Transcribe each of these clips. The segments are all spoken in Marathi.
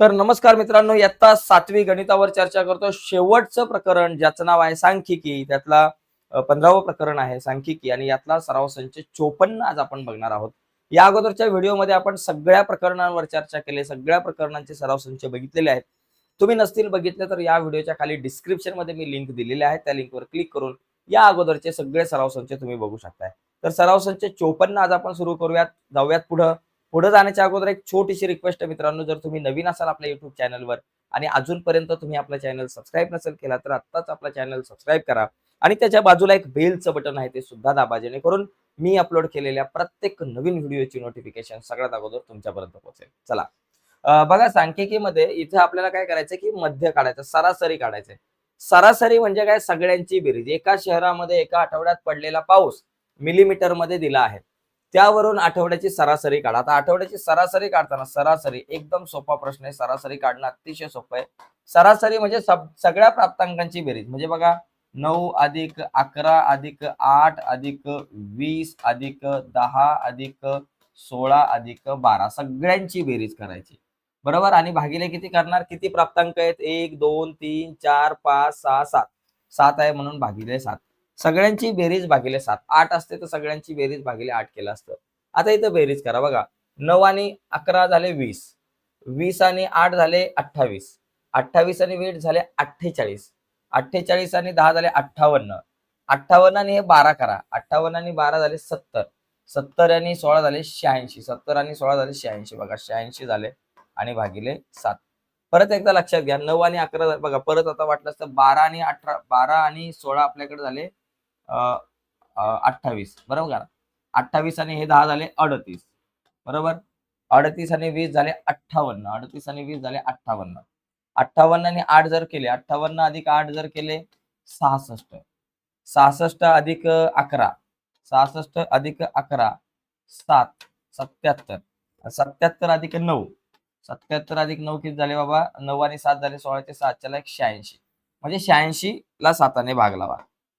तर नमस्कार मित्रांनो इयत्ता सातवी गणितावर चर्चा करतो. शेवटचं प्रकरण ज्याचं नाव आहे सांख्यिकी. त्यातला पंधरावं प्रकरण आहे सांख्यिकी. आणि यातला सराव संच चोपन्न आज आपण बघणार आहोत. या अगोदरच्या व्हिडिओमध्ये आपण सगळ्या प्रकरणांवर चर्चा केली सगळ्या प्रकरणांचे सराव संच बघितलेले आहेत. तुम्ही नसतील बघितले तर या व्हिडिओच्या खाली डिस्क्रिप्शनमध्ये मी लिंक दिलेली आहे त्या लिंकवर क्लिक करून या अगोदरचे सगळे सराव संच तुम्ही बघू शकताय. तर सराव संच चोपन्न आज आपण सुरू करूयात. जाऊयात पुढं. पुढे जाण्याच्या अगोदर एक छोटीशी रिक्वेस्ट आहे मित्रांनो. जर तुम्ही नवीन असाल आपल्या युट्यूब चॅनलवर आणि अजूनपर्यंत तुम्ही आपला चॅनल सबस्क्राईब नसेल केला तर आत्ताच आपला चॅनल सबस्क्राईब करा. आणि त्याच्या बाजूला एक बेलचं बटन आहे ते सुद्धा दाबा जेणेकरून मी अपलोड केलेल्या प्रत्येक नवीन व्हिडिओची नोटिफिकेशन सगळ्यात अगोदर तुमच्यापर्यंत पोहोचेल. चला. बघा सांख्यिकीमध्ये इथे आपल्याला काय करायचं की मध्य काढायचं सरासरी काढायचंय. सरासरी म्हणजे काय? सगळ्यांची बेरीज. एका शहरामध्ये एका आठवड्यात पडलेला पाऊस मिलीमीटरमध्ये दिला आहे. त्यावरून आठवड्याची सरासरी काढा. आता आठवड्याची सरासरी काढताना सरासरी एकदम सोपा प्रश्न आहे. सरासरी काढणं अतिशय सोपं आहे. सरासरी म्हणजे सगळ्या प्राप्तांकांची बेरीज. म्हणजे बघा नऊ अधिक अकरा अधिक आठ अधिक वीस अधिक दहा अधिक सोळा अधिक बारा. सगळ्यांची बेरीज करायची. बरोबर? आणि भागिले किती करणार? किती प्राप्तांक आहेत? एक दोन तीन चार पाच सहा सात. सात आहे म्हणून भागिले सात. सगळ्यांची बेरीज भागिले सात. आठ असते तर सगळ्यांची बेरीज भागिले आठ केलं असतं. आता इथं बेरीज करा बघा. नऊ आणि अकरा झाले वीस. वीस आणि आठ झाले अठ्ठावीस. अठ्ठावीस आणि वीस झाले अठ्ठेचाळीस. अठ्ठेचाळीस आणि दहा झाले अठ्ठावन्न. अठ्ठावन्न आणि हे बारा करा. अठ्ठावन्न आणि बारा झाले सत्तर. सत्तर आणि सोळा झाले शहाऐंशी. सत्तर आणि सोळा झाले शहाऐंशी. बघा शहाऐंशी झाले आणि भागिले सात. परत एकदा लक्षात घ्या. नऊ आणि अकरा झाले. बघा परत आता वाटलं असतं बारा आणि अठरा बारा आणि सोळा आपल्याकडे झाले अठ्ठावीस. बरोबर का? अठ्ठावीस आणि हे दहा झाले अडतीस. बरोबर? अडतीस आणि वीस झाले अठ्ठावन्न. अडतीस आणि वीस झाले अठ्ठावन्न. अठ्ठावन्न आणि आठ जर केले अठ्ठावन्न अधिक आठ जर केले सहासष्ट. सहासष्ट अधिक अकरा. सहासष्ट अधिक अकरा. सात. सत्याहत्तर. सत्याहत्तर अधिक नऊ. सत्याहत्तर अधिक नऊ किती झाले बाबा? नऊ आणि सात झाले सोळाचे सात चला एक शहाऐंशी म्हणजे शहाऐंशी ला साताने भाग लावा.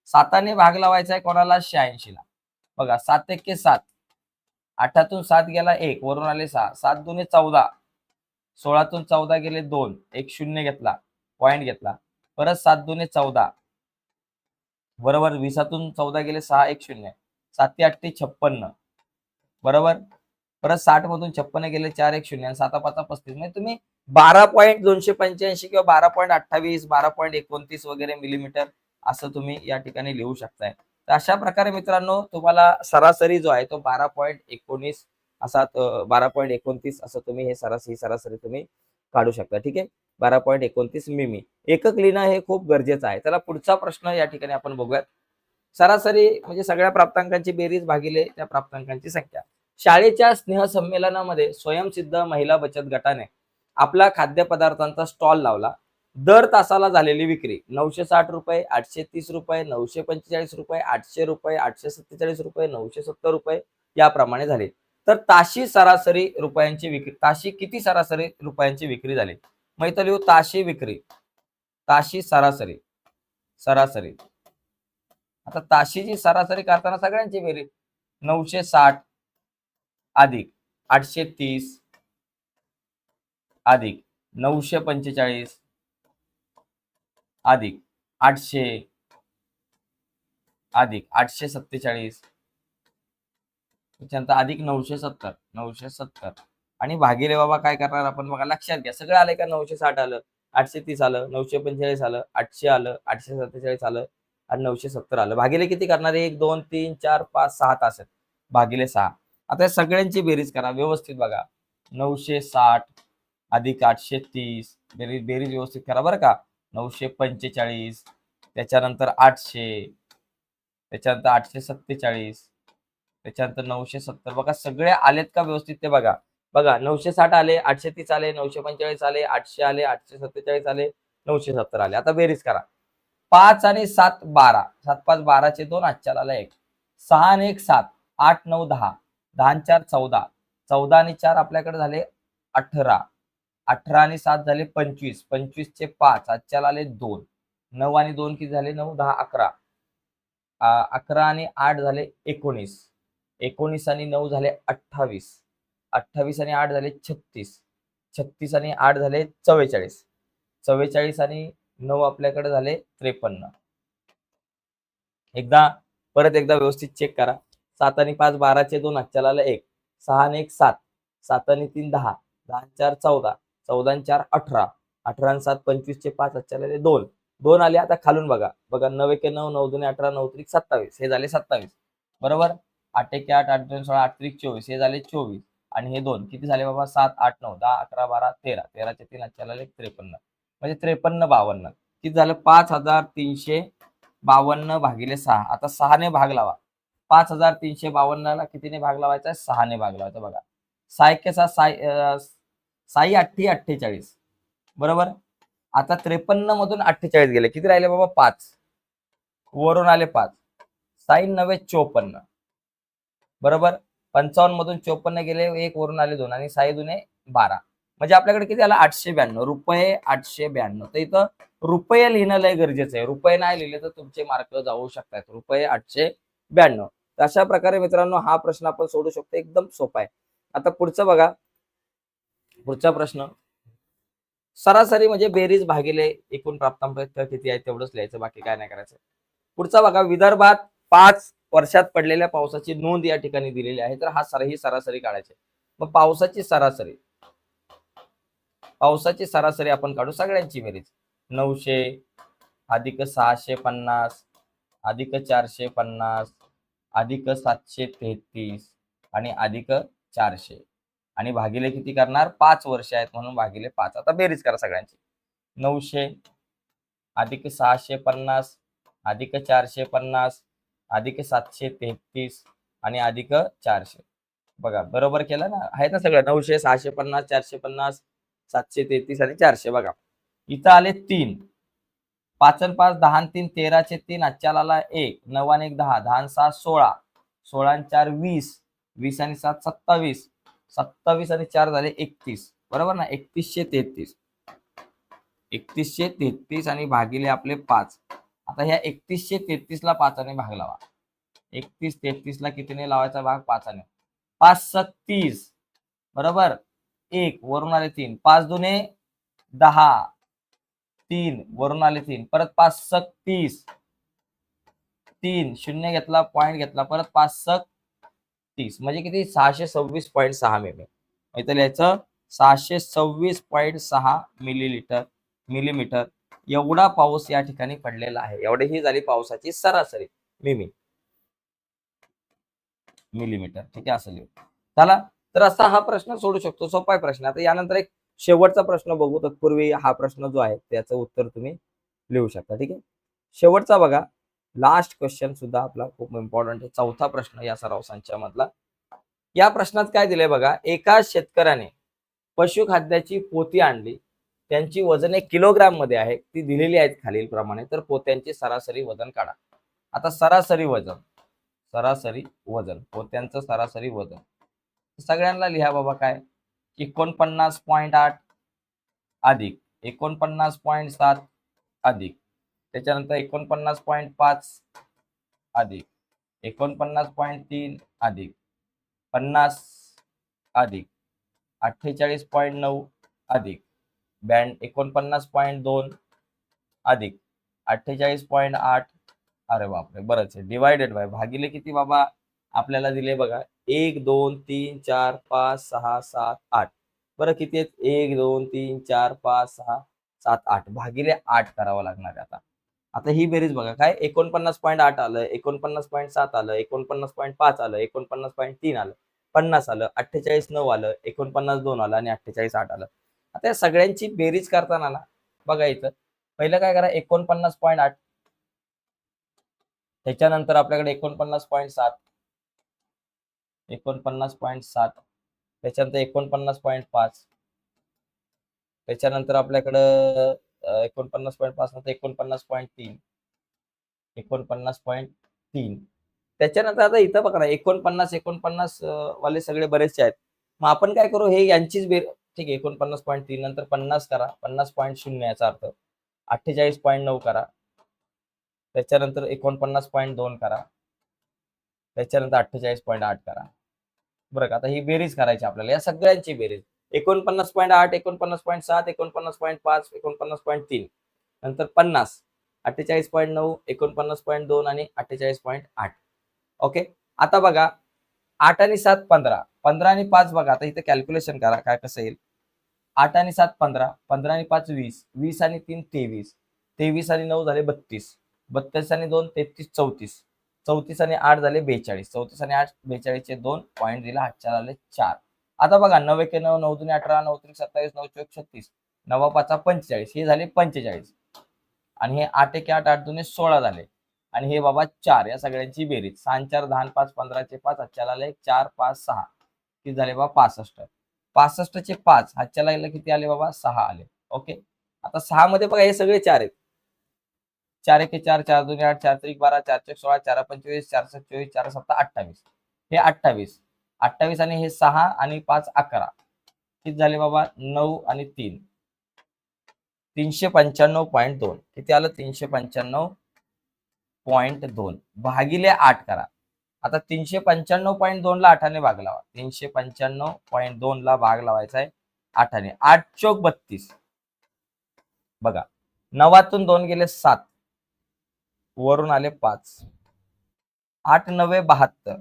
साताने भाग लावायचा आहे कोणाला? शहाऐंशी ला बघा सात एक्के सात. आठातून सात गेला एक वरून आले सहा. सात दोन्ही चौदा. सोळातून चौदा गेले दोन. एक शून्य घेतला. पॉइंट घेतला. परत सात दोन्ही चौदा. बरोबर वीसातून चौदा गेले सहा एक शून्य. सातशे आठशे छप्पन्न. बरोबर? परत साठ मधून छप्पन्न गेले चार एक शून्य. सात साता पाचा पस्तीस. म्हणजे तुम्ही बारा पॉईंट दोनशे पंच्याऐंशी किंवा बारा पॉईंट अठ्ठावीस बारा पॉईंट एकोणतीस वगैरे मिलीमीटर असं तुम्ही या ठिकाणी लिहू शकताय. तर अशा प्रकारे मित्रांनो तुम्हाला सरासरी जो आहे तो बारा पॉईंट एकोणीस असा बारा पॉईंट एकोणतीस असं तुम्ही हे सरासरी सरासरी तुम्ही काढू शकता ठीक आहे? बारा पॉईंट एकोणतीस मिमी. एकक लिहिणं हे खूप गरजेचं आहे. त्याला पुढचा प्रश्न या ठिकाणी आपण बघूयात. सरासरी म्हणजे सगळ्या प्राप्तांकांची बेरीज भागिले त्या प्राप्तांकांची संख्या. शाळेच्या स्नेह संमेलनामध्ये स्वयंसिद्ध महिला बचत गटाने आपला खाद्यपदार्थांचा स्टॉल लावला. दर तासाला झालेली विक्री. नऊशे साठ रुपये आठशे तीस रुपये नऊशे पंचेचाळीस रुपये आठशे रुपये आठशे सत्तेचाळीस रुपये नऊशे सत्तर रुपये याप्रमाणे झाले. तर ताशी सरासरी रुपयांची विक्री ताशी किती सरासरी रुपयांची विक्री झाली? मग इथं लिहू ताशी विक्री. ताशी सरासरी. सरासरी. आता ताशीची सरासरी करताना सगळ्यांची बेरी नऊशे साठ अधिक आठशे तीस अधिक नऊशे पंचेचाळीस अधिक आठशे अधिक आठशे सत्तेचाळीस. त्याच्यानंतर अधिक नऊशे सत्तर नऊशे सत्तर. आणि भागिले बाबा काय करणार आपण? बघा लक्षात घ्या सगळं आलंय का? नऊशे साठ आलं आठशे तीस आलं नऊशे पंचेचाळीस आलं आठशे आलं आठशे सत्तेचाळीस आलं आणि नऊशे सत्तर आलं. भागिले किती करणार? एक दोन तीन चार पाच सहा तास आहेत भागिले सहा. आता सगळ्यांची बेरीज करा व्यवस्थित बघा. नऊशे साठ अधिक आठशे तीस. बेरीज बेरीज व्यवस्थित करा. बरं का? नऊशे पंचेचाळीस त्याच्यानंतर आठशे त्याच्यानंतर आठशे सत्तेचाळीस त्याच्यानंतर नऊशे सत्तर. बघा सगळे आलेत का व्यवस्थित ते बघा. बघा नऊशे साठ आले आठशे तीस आले नऊशे पंचेचाळीस आले आठशे आले आठशे सत्तेचाळीस आले नऊशे सत्तर आले. आता बेरीज करा. पाच आणि सात बारा. सात पाच बाराचे दोन आजच्या आला एक. सहा आणि एक सात. आठ नऊ दहा. दहा चार चौदा. चौदा आणि चार आपल्याकडे झाले अठरा. अठरा आणि सात झाले पंचवीस पंचवीसचे पाच आजच्याला आले दोन. नऊ आणि दोन किती झाले? नऊ दहा अकरा. अकरा आणि आठ झाले एकोणीस. एकोणीस आणि नऊ झाले अठ्ठावीस. अठ्ठावीस आणि आठ झाले छत्तीस. छत्तीस आणि आठ झाले चव्वेचाळीस. चव्वेचाळीस आणि नऊ आपल्याकडे झाले त्रेपन्न. एकदा परत एकदा व्यवस्थित चेक करा. सात आणि पाच बाराचे दोन हातच्याला एक. सहा आणि एक सात. सात आणि तीन दहा. दहा चार चौदा. चौदा चार अठरा. अठरा सात पंचवीसचे पाच आले दोन. दोन आले आता खालून बघा. बघा नऊ एके नऊ नऊ दोन अठरा नऊ त्रिक सत्तावीस. हे झाले सत्तावीस. बरोबर? आठ एके आठ आठ दोन सोळा आठ त्रिक चोवीस. हे झाले चोवीस. आणि हे दोन. किती झाले बाबा? सात आठ नऊ दहा अकरा बारा तेरा. तेराचे तीन अच्छा एक त्रेपन्न. म्हणजे त्रेपन्न बावन्न. किती झालं? पाच हजार तीनशे बावन्न भागिले सहा. आता सहाने भाग लावा. पाच हजार तीनशे बावन्नला कितीने भाग लावायचा सहाने भाग लावायचा बघा. सहा के सहा साय अं, साई अठ्ठी अठ्ठेचाळीस. बरोबर? आता त्रेपन्न मधून अठ्ठेचाळीस गेले. किती राहिले बाबा? पाच. वरून आले पाच. साई नव्हे चोपन्न. बरोबर? पंचावन्न मधून चोपन्न गेले एक वरून आले दोन आणि साई दुने बारा. म्हणजे आपल्याकडे किती आला? आठशे ब्याण्णव. रुपये आठशे ब्याण्णव. तर इथं रुपये लिहिणं लय गरजेचं आहे. रुपये नाही लिहिले तर तुमचे मार्क जाऊ शकतात. रुपये आठशे ब्याण्णव. तर अशा प्रकारे मित्रांनो हा प्रश्न आपण सोडू शकतो. एकदम सोपा आहे. आता पुढचं बघा. पुढचा प्रश्न. सरासरी म्हणजे बेरीज भागिले एकूण प्राप्तांक किती आहे तेवढंच लिहायचं बाकी काय नाही करायचं. पुढचा बघा विदर्भात पाच वर्षात पडलेल्या पावसाची नोंद या ठिकाणी दिलेली आहे तर हा सर ही सरासरी काढायची मग पावसाची सरासरी. पावसाची सरासरी आपण काढू सगळ्यांची बेरीज. नऊशे अधिक सहाशे पन्नास अधिक चारशे पन्नास अधिक सातशे तेहतीस आणि अधिक चारशे. आणि भागिले किती करणार? पाच वर्ष आहेत म्हणून भागिले पाच. आता बेरीज करा सगळ्यांची. नऊशे अधिक सहाशे पन्नास अधिक चारशे पन्नास अधिक सातशे तेहतीस आणि अधिक चारशे. बघा बरोबर केलं ना? आहेत ना सगळं? नऊशे सहाशे पन्नास चारशे पन्नास सातशे तेहतीस आणि चारशे. बघा इथं आले तीन. पाच आणि पाच दहा तीन तेराचे तीन आजच्याला एक. नऊ आणि एक दहा. दहा सात सहा सोळा. सोळा आणि चार वीस. वीस आणि सात सत्तावीस. सत्तावीस आणि चार झाले एकतीस. बरोबर ना? एकतीसशे तेहतीस. एकतीसशे तेहतीस आणि भागिले आपले पाच. आता ह्या एकतीसशे तेहतीस ला पाचाने भाग लावा. एकतीस तेहतीस ला कितीने लावायचा भाग? पाचाने. पाच सत्तीस बरोबर? एक वरून आले तीन. पाच दुने दहा. तीन वरून आले तीन. परत पाच सक तीस तीन शून्य घेतला पॉईंट घेतला परत पाच सक तीस म्हणजे किती? सहाशे सव्वीस पॉईंट सहा मिमी. म्हणजे तर याचं सहाशे सव्वीस पॉईंट सहा मिलीलिटर मिलीमीटर एवढा पाऊस या ठिकाणी पडलेला आहे. एवढी ही झाली पावसाची सरासरी मिमी. मिलीमीटर. ठीक आहे असं लिहू. झाला तर असा हा प्रश्न सोडू शकतो. सोपा प्रश्न. आता यानंतर एक शेवटचा प्रश्न बघू. तत्पूर्वी हा प्रश्न जो आहे त्याचं उत्तर तुम्ही लिहू शकता. ठीक आहे? शेवटचा बघा. लास्ट क्वेश्चन सुद्धा आपला खूप इम्पॉर्टंट आहे. चौथा प्रश्न या सराव संचामधला या प्रश्नात काय दिलंय बघा एका शेतकऱ्याने पशुखाद्याची पोती आणली. त्यांची वजने किलोग्राममध्ये आहे. ती दिलेली आहेत खालील प्रमाणे तर पोत्यांचे सरासरी वजन काढा. आता सरासरी वजन. सरासरी वजन. पोत्यांचं सरासरी वजन. सगळ्यांना लिहा बाबा काय? एकोणपन्नास पॉईंट आठ अधिक. एकोणपन्नास पॉईंट सात अधिक. त्याच्यानंतर एकोणपन्नास पॉईंट पाच अधिक एकोणपन्नास पॉईंट तीन अधिक पन्नास अधिक अठ्ठेचाळीस पॉईंट नऊ अधिक बँड एकोणपन्नास पॉईंट दोन अधिक अठ्ठेचाळीस पॉईंट आठ. अरे बापरे बरंच आहे. डिवायडेड बाय भागिले किती बाबा? आपल्याला दिले बघा. एक दोन तीन चार पाच सहा सात आठ. बरं किती आहेत? एक दोन तीन चार पाच सहा सात आठ. भागिले आठ करावं लागणार आहे आता. आता ही बेरीज बघा काय? एकोणपन्नास पॉईंट आठ आलं एकोणपन्नास पॉईंट सात आलं एकोणपन्नास पॉईंट पाच आलं एकोणपन्नास पॉईंट तीन आलं पन्नास आलं अठ्ठेचाळीस नऊ आलं एकोणपन्नास दोन आलं आणि अठ्ठेचाळीस आठ आलं. आता या सगळ्यांची बेरीज करताना ना बघा इथं पहिलं काय करा एकोणपन्नास पॉईंट आठ. त्याच्यानंतर आपल्याकडे एकोणपन्नास पॉईंट सात. एकोणपन्नास पॉईंट सात. त्याच्यानंतर एकोणपन्नास पॉईंट पाच. त्याच्यानंतर आपल्याकडं एकोणपन्नास पॉईंट पाच नंतर एकोणपन्नास पॉईंट तीन. एकोणपन्नास पॉईंट तीन. त्याच्यानंतर आता इथं बघा एकोणपन्नास एकोणपन्नास वाले सगळे बरेचसे आहेत. मग आपण काय करू हे यांचीच बेर ठीक आहे एकोणपन्नास पॉईंट तीन नंतर पन्नास करा. पन्नास पॉईंट शून्य याचा अर्थ अठ्ठेचाळीस पॉईंट नऊ करा. त्याच्यानंतर एकोणपन्नास पॉईंट दोन करा. त्याच्यानंतर अठ्ठेचाळीस पॉईंट आठ करा. बरं का? आता ही बेरीज करायची आपल्याला. या सगळ्यांची बेरीज. एकोणपन्नास पॉईंट आठ एकोणपन्नास पॉईंट सात एकोणपन्नास पॉईंट पाच एकोणपन्नास पॉईंट तीन. नंतर पन्नास अठ्ठेचाळीस पॉईंट नऊ एकोणपन्नास पॉईंट दोन आणि अठ्ठेचाळीस पॉईंट आठ. ओके? आता बघा आठ आणि सात पंधरा. पंधरा आणि पाच बघा आता इथे कॅल्क्युलेशन करा काय कसं येईल? आठ आणि सात पंधरा पंधरा आणि पाच वीस वीस आणि तीन तेवीस. तेवीस आणि नऊ झाले बत्तीस. बत्तीस आणि दोन तेहतीस चौतीस. चौतीस आणि आठ झाले बेचाळीस. चौतीस आणि आठ बेचाळीसचे दोन पॉईंट दिला आठच्या झाले चार. आता बघा नऊ एक नऊ नऊ दुने अठरा नऊ त्रिक सत्तावीस नऊ चौक छत्तीस नवा पाचा पंचेचाळीस हे झाले पंचेचाळीस. आणि हे आठ एके आठ आठ दुने सोळा झाले. आणि हे बाबा चार या सगळ्यांची बेरीज. सहा चार दहा पाच पंधराचे पाच आजच्या आले चार पाच सहा. किती झाले बाबा? पासष्ट. पासष्टचे पाच आजच्या लागला किती आले बाबा? सहा आले. ओके? आता सहा मध्ये बघा हे सगळे चार आहेत. चार एक चार चार दोन आठ चार त्रिक बारा चार चौक सोळा चार पंचवीस चार सहा चोवीस चार सत्ता अठ्ठावीस. हे अठ्ठावीस. अठ्ठावीस आणि हे सहा आणि पाच अकरा. किती झाले बाबा? नऊ आणि तीन. तीनशे पंच्याण्णव पॉईंट दोन. किती आलं? तीनशे पंच्याण्णव पॉईंट दोन. भागिले आठ करा. आता तीनशे पंच्याण्णव पॉईंट दोन ला आठाने भाग लावा. तीनशे पंच्याण्णव पॉईंट दोन ला भाग लावायचा आहे आठाने आठ चोक बत्तीस. बघा. नवातून दोन गेले सात. वरून आले पाच. आठ नवे बहात्तर.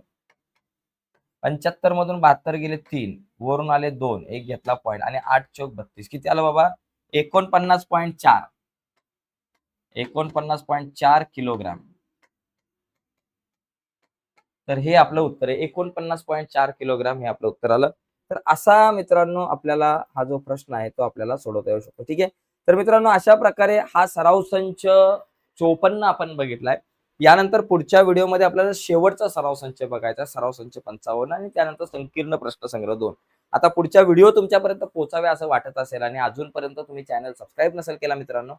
पंच्याहत्तर मधून बहात्तर गेले तीन वरून आले दोन एक घेतला पॉईंट आणि आठ चौक बत्तीस. किती आलं बाबा? एकोणपन्नास पॉईंट चार. एकोणपन्नास पॉईंट चार किलोग्राम तर हे आपलं उत्तर आहे. एकोणपन्नास पॉईंट चार किलोग्राम हे आपलं उत्तर आलं. तर असा मित्रांनो आपल्याला हा जो प्रश्न आहे तो आपल्याला सोडवता येऊ शकतो. ठीक आहे? तर मित्रांनो अशा प्रकारे हा सराव संच चोपन्न आपण बघितलाय. यानंतर पुढच्या व्हिडिओमध्ये आपल्याला शेवटचा सराव संच बघायचा सराव संच पंचावन्न आणि त्यानंतर संकीर्ण प्रश्न संग्रह दोन. आता पुढच्या व्हिडिओ तुमच्यापर्यंत पोहोचावे असं वाटत असेल आणि अजूनपर्यंत तुम्ही चॅनल सबस्क्राईब नसेल केला मित्रांनो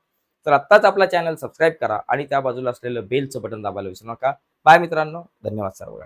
तर आत्ताच आपला चॅनल सबस्क्राईब करा आणि त्या बाजूला असलेलं बेलचं बटन दाबायला विसरू नका. बाय मित्रांनो धन्यवाद सर्व